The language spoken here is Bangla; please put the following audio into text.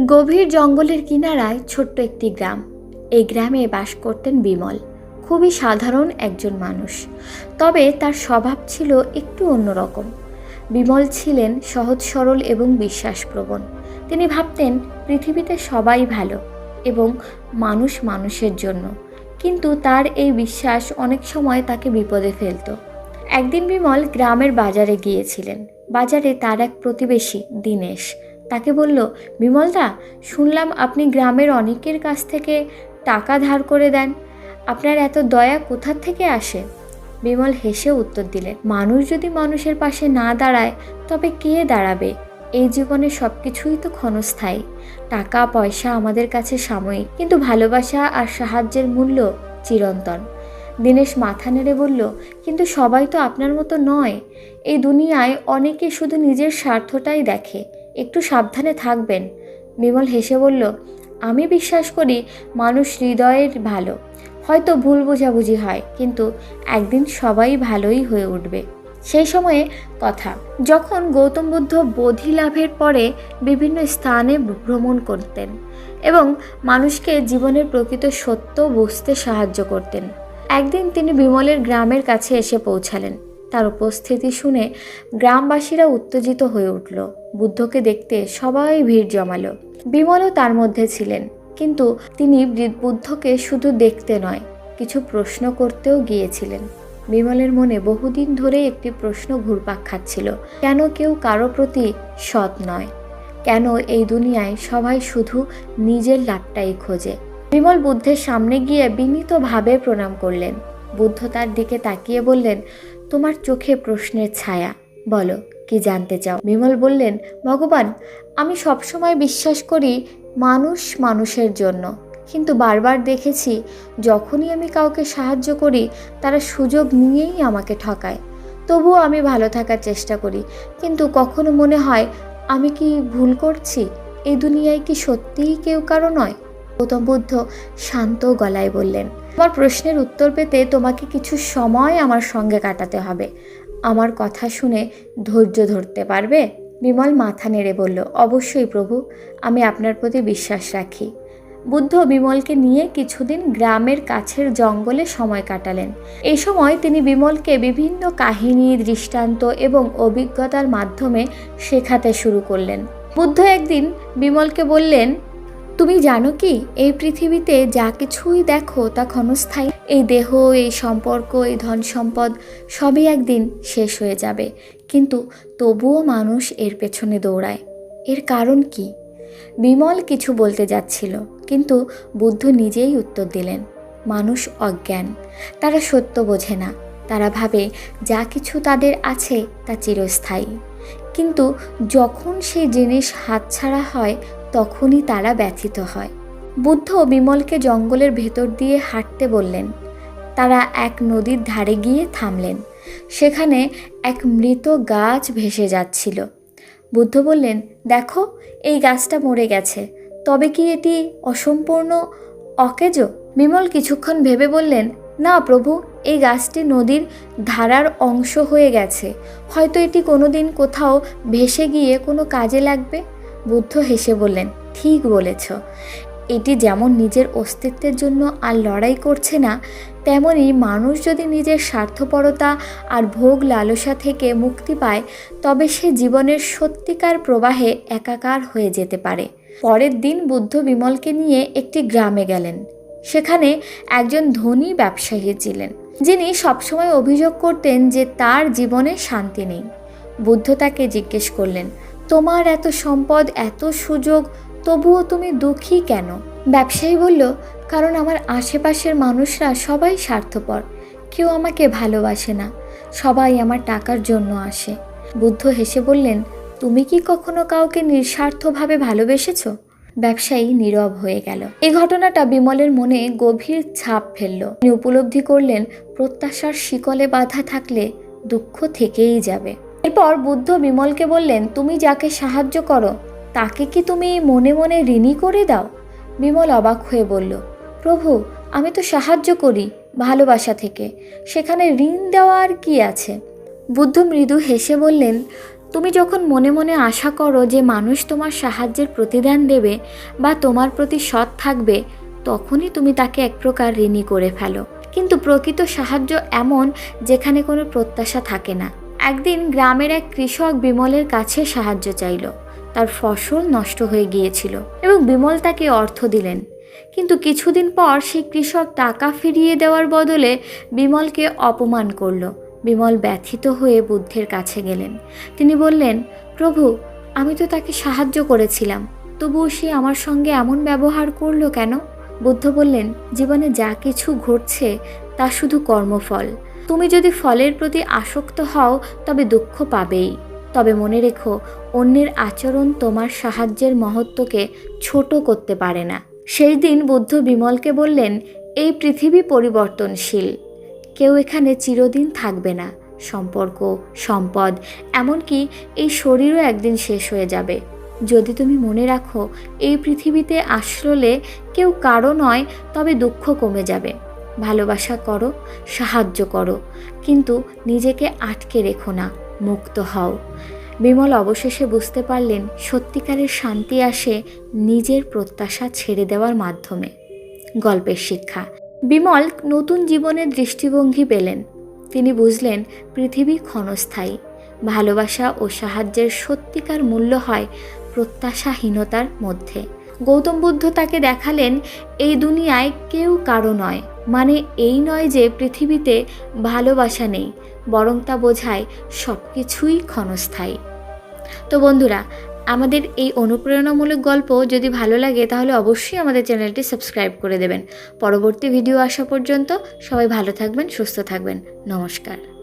গভীর জঙ্গলের কিনারায় ছোট্ট একটি গ্রাম। এই গ্রামে বাস করতেন বিমল, খুবই সাধারণ একজন মানুষ। তবে তার স্বভাব ছিল একটু অন্যরকম। বিমল ছিলেন সহজ, সরল এবং বিশ্বাসপ্রবণ। তিনি ভাবতেন, পৃথিবীতে সবাই ভালো এবং মানুষ মানুষের জন্য। কিন্তু তার এই বিশ্বাস অনেক সময় তাকে বিপদে ফেলতো। একদিন বিমল গ্রামের বাজারে গিয়েছিলেন। বাজারে তার এক প্রতিবেশী, দীনেশ। তাকে বলল, বিমলদা, শুনলাম আপনি গ্রামের অনেকের কাছ থেকে টাকা ধার করে দেন। আপনার এত দয়া কোথার থেকে আসে? বিমল হেসে উত্তর দিলেন মানুষ যদি মানুষের পাশে না দাঁড়ায়, তবে কে দাঁড়াবে? এই জীবনে সব কিছুই তো ক্ষণস্থায়ী। টাকা, পয়সা আমাদের কাছে সাময়িক, কিন্তু ভালোবাসা আর সাহায্যের মূল্য চিরন্তন। দীনেশ মাথা নেড়ে বলল, কিন্তু সবাই তো আপনার মতো নয়। এই দুনিয়ায় অনেকে শুধু নিজের স্বার্থটাই দেখে। একটু সাবধানে থাকবেন। বিমল হেসে বলল, আমি বিশ্বাস করি মানুষ হৃদয়ের ভালো। হয়তো ভুল বোঝাবুঝি হয়, কিন্তু একদিন সবাই ভালোই হয়ে উঠবে। সেই সময়ে কথা, যখন গৌতম বুদ্ধ বোধি লাভের পরে বিভিন্ন স্থানে ভ্রমণ করতেন এবং মানুষকে জীবনের প্রকৃত সত্য বুঝতে সাহায্য করতেন। একদিন তিনি বিমলের গ্রামের কাছে এসে পৌঁছালেন। তার উপস্থিতি শুনে গ্রামবাসীরা উত্তেজিত হয়ে উঠল। বুদ্ধকে দেখতে সবাই ভিড় জমালো। বিমলও তার মধ্যে ছিলেন, কিন্তু তিনি বুদ্ধকে শুধু দেখতে নয়, কিছু প্রশ্ন করতেও গিয়েছিলেন। বিমলের মনে বহুদিন ধরে একটি প্রশ্ন ঘুরপাক খাচ্ছিল, কেন কেউ কারও প্রতি সৎ নয়? কেন এই দুনিয়ায় সবাই শুধু নিজের লাভটাই খোঁজে? বিমল বুদ্ধের সামনে গিয়ে বিনীতভাবে প্রণাম করলেন। বুদ্ধ তার দিকে তাকিয়ে বললেন তোমার চোখে প্রশ্নের ছায়া। বলো, কি জানতে চাও? বিমল বললেন, ভগবান, আমি সবসময় বিশ্বাস করি মানুষ মানুষের জন্য। কিন্তু বারবার দেখেছি, যখনই আমি কাউকে সাহায্য করি, তারা সুযোগ নিয়েই আমাকে ঠকায়। তবুও আমি ভালো থাকার চেষ্টা করি। কিন্তু কখনো মনে হয়, আমি কি ভুল করছি? এই দুনিয়ায় কি সত্যিই কেউ কারও নয়? গৌতম বুদ্ধ শান্ত গলায় বললেন আমার প্রশ্নের উত্তর পেতে তোমাকে কিছু সময় আমার সঙ্গে কাটাতে হবে। আমার কথা শুনে ধৈর্য ধরতে পারবে? বিমল মাথা নেড়ে বলল, অবশ্যই প্রভু, আমি আপনার প্রতি বিশ্বাস রাখি। বুদ্ধ বিমলকে নিয়ে কিছুদিন গ্রামের কাছের জঙ্গলে সময় কাটালেন। এই সময় তিনি বিমলকে বিভিন্ন কাহিনী, দৃষ্টান্ত এবং অভিজ্ঞতার মাধ্যমে শেখাতে শুরু করলেন। বুদ্ধ একদিন বিমলকে বললেন তুমি জানো কি, এই পৃথিবীতে যা কিছুই দেখো তা ক্ষণস্থায়ী। এই দেহ, এই সম্পর্ক, এই ধন সম্পদ সবই একদিন শেষ হয়ে যাবে। কিন্তু তবুও মানুষ এর পেছনে দৌড়ায়। এর কারণ কি? বিমল কিছু বলতে যাচ্ছিল, কিন্তু বুদ্ধ নিজেই উত্তর দিলেন, মানুষ অজ্ঞান, তারা সত্য বোঝে না। তারা ভাবে যা কিছু তাদের আছে তা চিরস্থায়ী। কিন্তু যখন সেই জিনিস হাতছাড়া হয় তখনই তারা ব্যথিত হয়। বুদ্ধ বিমলকে জঙ্গলের ভেতর দিয়ে হাঁটতে বললেন। তারা এক নদীর ধারে গিয়ে থামলেন। সেখানে এক মৃত গাছ ভেসে যাচ্ছিল। বুদ্ধ বললেন, দেখো, এই গাছটা মরে গেছে। তবে কি এটি অসম্পূর্ণ? অকেজ? বিমল কিছুক্ষণ ভেবে বললেন, না প্রভু, এই গাছটি নদীর ধারার অংশ হয়ে গেছে। হয়তো এটি কোনো দিন কোথাও ভেসে গিয়ে কোনো কাজে লাগবে? বুদ্ধ হেসে বললেন, ঠিক বলেছ। এটি যেমন নিজের অস্তিত্বের জন্য আর লড়াই করছে না, তেমনি মানুষ যদি নিজের স্বার্থপরতা আর ভোগ লালসা থেকে মুক্তি পায়, তবে সে জীবনের সত্যিকার প্রবাহে একাকার হয়ে যেতে পারে। পরের দিন বুদ্ধ বিমলকে নিয়ে একটি গ্রামে গেলেন। সেখানে একজন ধনী ব্যবসায়ী ছিলেন, যিনি সবসময় অভিযোগ করতেন যে তার জীবনে শান্তি নেই। বুদ্ধ তাকে জিজ্ঞেস করলেন তোমার এত সম্পদ, এত সুযোগ, তবুও তুমি দুঃখী কেন? ব্যবসায়ী বলল, কারণ আমার আশেপাশের মানুষরা সবাই স্বার্থপর, কেউ আমাকে ভালোবাসে না, সবাই আমার টাকার জন্য আসে। বুদ্ধ হেসে বললেন, তুমি কি কখনো কাউকে নিঃস্বার্থভাবে ভালোবেসেছো? ব্যবসায়ী নীরব হয়ে গেল। এই ঘটনাটা বিমলের মনে গভীর ছাপ ফেলল। তিনি উপলব্ধি করলেন, প্রত্যাশার শিকলে বাধা থাকলে দুঃখ থেকেই যাবে। এরপর বুদ্ধ বিমলকে বললেন, তুমি যাকে সাহায্য করো, তাকে কি তুমি মনে মনে ঋণী করে দাও? বিমল অবাক হয়ে বলল, প্রভু, আমি তো সাহায্য করি ভালোবাসা থেকে, সেখানে ঋণ দেওয়া আর কি আছে? বুদ্ধ মৃদু হেসে বললেন, তুমি যখন মনে মনে আশা করো যে মানুষ তোমার সাহায্যের প্রতিদান দেবে বা তোমার প্রতি সৎ থাকবে, তখনই তুমি তাকে এক প্রকার ঋণী করে ফেলো। কিন্তু প্রকৃত সাহায্য এমন যেখানে কোনো প্রত্যাশা থাকে না। একদিন গ্রামের এক কৃষক বিমলের কাছে সাহায্য চাইল। তার ফসল নষ্ট হয়ে গিয়েছিল এবং বিমল তাকে অর্থ দিলেন। কিন্তু কিছুদিন পর সেই কৃষক টাকা ফিরিয়ে দেওয়ার বদলে বিমলকে অপমান করল। বিমল ব্যথিত হয়ে বুদ্ধের কাছে গেলেন। তিনি বললেন, প্রভু, আমি তো তাকে সাহায্য করেছিলাম। তবুও সে আমার সঙ্গে এমন ব্যবহার করল কেন? বুদ্ধ বললেন, জীবনে যা কিছু ঘটছে, তা শুধু কর্মফল। তুমি যদি ফলের প্রতি আসক্ত হও, তবে দুঃখ পাবেই। তবে মনে রেখো, অন্যের আচরণ তোমার সাহায্যের মহত্বকে ছোট করতে পারে না। সেই দিন বুদ্ধ বিমলকে বললেন, এই পৃথিবী পরিবর্তনশীল। কেউ এখানে চিরদিন থাকবে না। সম্পর্ক, সম্পদ, এমনকি এই শরীরও একদিন শেষ হয়ে যাবে। যদি তুমি মনে রাখো, এই পৃথিবীতে আসলে কেউ কারও নয়, তবে দুঃখ কমে যাবে। ভালোবাসা করো, সাহায্য করো, কিন্তু নিজেকে আটকে রেখো না, মুক্ত হও। বিমল অবশেষে বুঝতে পারলেন সত্যিকারের শান্তি আসে নিজের প্রত্যাশা ছেড়ে দেওয়ার মাধ্যমে। গল্পের শিক্ষা। বিমল নতুন জীবনের দৃষ্টিভঙ্গি পেলেন। তিনি বুঝলেন পৃথিবী ক্ষণস্থায়ী। ভালোবাসা ও সাহায্যের সত্যিকার মূল্য হয় প্রত্যাশাহীনতার মধ্যে। গৌতম বুদ্ধ তাকে দেখালেন, এই দুনিয়ায় কেউ কারও নয়। মানে এই নয় যে পৃথিবীতে ভালোবাসা নেই, বরং তা বোঝায় সব কিছুই ক্ষণস্থায়ী। তো বন্ধুরা, আমাদের এই অনুপ্রেরণামূলক গল্প যদি ভালো লাগে, তাহলে অবশ্যই আমাদের চ্যানেলটি সাবস্ক্রাইব করে দেবেন। পরবর্তী ভিডিও আসা পর্যন্ত সবাই ভালো থাকবেন, সুস্থ থাকবেন। নমস্কার।